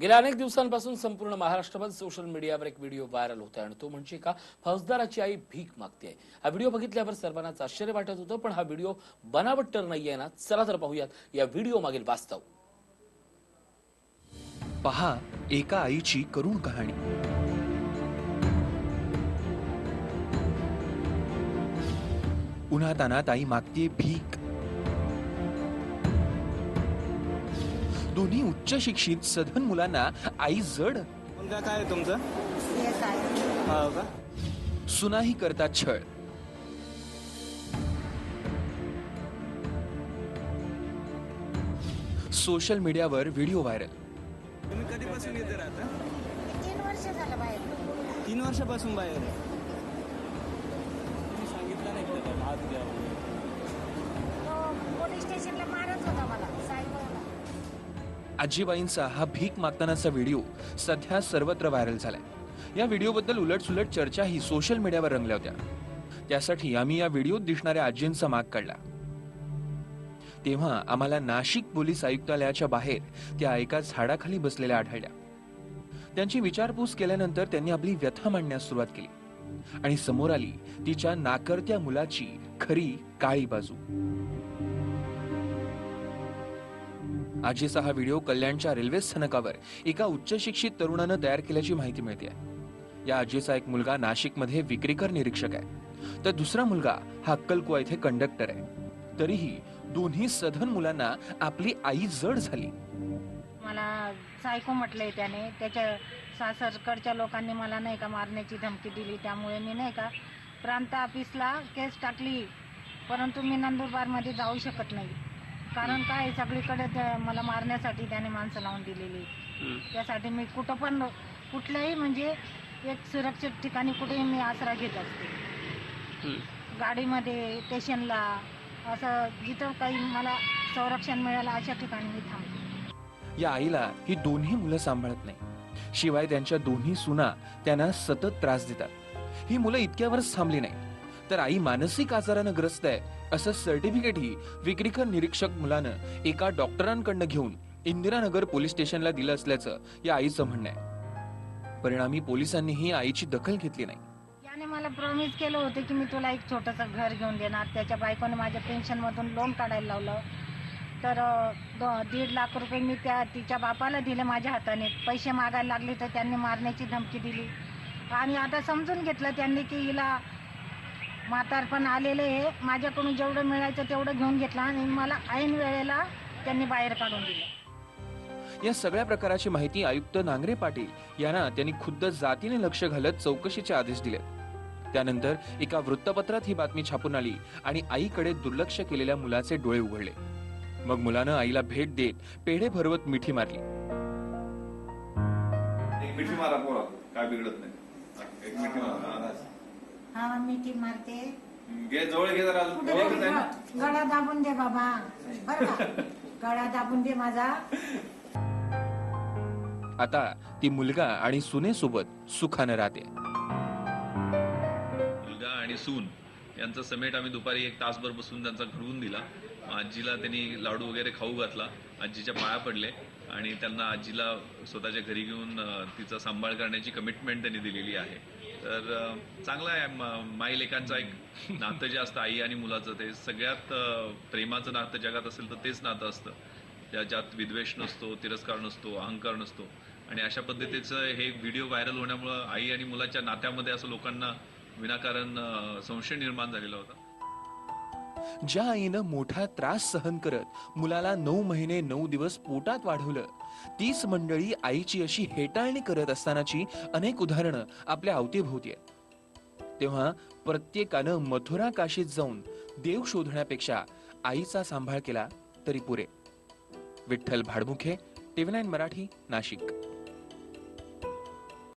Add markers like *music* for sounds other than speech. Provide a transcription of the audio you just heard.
गेल्या अनेक दिवसांपासून संपूर्ण महाराष्ट्रभर सोशल मीडियावर एक व्हिडिओ व्हायरल होता आणि तो म्हणजे का? फौजदाराची आई भीक मागते हा व्हिडिओ बघितल्यावर सर्वांनाच आश्चर्य वाटत होतं पण हा व्हिडिओ बनावट तर नाहीये ना? चला तर पाहूयात या व्हिडिओ मागील वास्तव. पहा एका आईची करुण कहाणी. उन्हातानात आई मागते भीक. दोन्ही उच्च शिक्षित सधन मुलांना आई जड. मुलगा काय आहे तुमचं? हो का? सुनाही करतात छळ. सोशल मीडियावर व्हिडिओ व्हायरल. तुम्ही कधीपासून इथे राहता? तीन वर्ष झालं बाहेर. तीन वर्षापासून बाहेर आहे. आजीबाईंचा हा भीक मागतानाचा व्हिडिओ सध्या सर्वत्र व्हायरल झालाय. या व्हिडिओबद्दल उलटसुलट चर्चाही सोशल मीडियावर रंगल्या होत्या. त्यासाठी आम्ही या व्हिडिओत दिसणाऱ्या आजींचा माग काढला. तेव्हा आम्हाला नाशिक पोलीस आयुक्तालयाच्या बाहेर त्या एका झाडाखाली बसलेल्या आढळल्या. त्यांची विचारपूस केल्यानंतर त्यांनी आपली व्यथा मांडण्यास सुरुवात केली. आणि समोर आली तिच्या नाकर्त्या मुलाची खरी काळी बाजू. आजीचा हा व्हिडिओ कल्याणच्या रेल्वे स्थानकावर एका उच्च शिक्षित तरुणानं तयार केल्याची माहिती मिळते या आजीचा एक मुलगा नाशिकमध्ये विक्रीकर निरीक्षक आहे. तर दुसरा मुलगा हा अक्कलकुवा इथे कंडक्टर आहे. तरीही दोन्ही सधन मुलांना आपली आई जड झाली. मला सायको म्हटलंय त्याने. त्याच्या सासरकडच्या लोकांनी मला नाही का मारण्याची धमकी दिली. त्यामुळे मी नाही का प्रांत ऑफिसला केस टाकली. परंतु मी नंदुरबारमध्ये जाऊ शकत नाही. कारण काय सगळीकडे ते मला मारण्यासाठी त्याने माणसं लावून दिलेली. त्यासाठी मी कुठं पण कुठल्याही म्हणजे एक सुरक्षित ठिकाणी कुठेही मी आसरा घेत असते. गाडीमध्ये स्टेशनला असं जिथं काही मला संरक्षण मिळालं अशा ठिकाणी मी थांबते. या आईला ही दोन्ही मुलं सांभाळत नाही. शिवाय त्यांच्या दोन्ही सुना त्यांना सतत त्रास देतात. ही मुलं इतक्यावरच थांबली नाही तर आई मानसिक आजारानं ग्रस्त आहे. असं सर्टिफिकेटही विक्रीकर निरीक्षक मुलानं एका डॉक्टरांकडनं घेऊन इंदिरानगर पोलीस स्टेशनला दिलं असल्याचं या आईचं म्हणणं आहे. परिणामी पोलिसांनीही आईची दखल घेतली नाही. याने मला प्रॉमिस केलं होतं की मी तुला एक छोटंसं घर घेऊन देणार. त्याच्या बायकोने माझ्या पेन्शनमधून लोन काढायला लावलं. तर द- दीड लाख रुपये मी त्या तिच्या बापाला दिले माझ्या हाताने. पैसे मागायला लागले तर त्यांनी मारण्याची धमकी दिली. आणि आता समजून घेतलं त्यांनी की हिला म्हातारपण आलेलं आहे. माझ्याकडून जेवढं मिळायचं तेवढं घेऊन घेतलं आणि मला ऐन वेळेला त्यांनी बाहेर काढून दिलं. या सगळ्या प्रकाराची माहिती आयुक्त नांगरे पाटील यांना त्यांनी खुद्द जातीने लक्ष घालत चौकशीचे आदेश दिले त्यानंतर एका वृत्तपत्रात ही बातमी छापून आली आणि आईकडे दुर्लक्ष केलेल्या मुलाचे डोळे उघडले. मग मुलानं आईला भेट देत पेढे भरवत मिठी मारली. एक मिठी मारा पोरा काय बिघडत नाही. हा, एक मिठी मारा. हा मिठी मारते. हा. घे जवळ घे जरा अजून. कुठे जवळ तरी घेत आहे ना ग- गळा दाबून दे बाबा. बर का? *laughs* गळा दाबून दे माझा. आता ती मुलगा आणि सुनेसोबत सुखानं राहते. मुलगा आणि सून यांचा समेट आम्ही दुपारी एक तासभर बसून त्यांचा घडवून दिला. आजीला त्यांनी लाडू वगैरे खाऊ घातला. आजीच्या पाया पडले आणि त्यांना आजीला स्वतःच्या घरी घेऊन अं, तिचा सांभाळ करण्याची कमिटमेंट त्यांनी दिलेली आहे. तर चांगला आहे माई लेकांचं एक नातं जे असतं आई आणि मुलाचं ते सगळ्यात प्रेमाचं नातं जगात असेल तर तेच नातं असतं. ज्या ज्यात विद्वेष नसतो तिरस्कार नसतो अहंकार नसतो. आणि अशा पद्धतीचं हे व्हिडिओ व्हायरल होण्यामुळं आई आणि मुलाच्या नात्यामध्ये असं लोकांना विनाकारण संशय निर्माण झालेला होता. ज्या आईनं मोठा त्रास सहन करत मुलाला नऊ महिने नऊ दिवस पोटात वाढवलं तीच मंडळी आईची अशी हेटाळणी करत असतानाची अनेक उदाहरणं आपल्या अवतीभोवती आहेत. तेव्हा प्रत्येकानं मथुरा काशीत जाऊन देव शोधण्यापेक्षा आईचा सांभाळ केला तरी पुरे. Vitthal Bhadmukhe TV nine Marathi Nashik.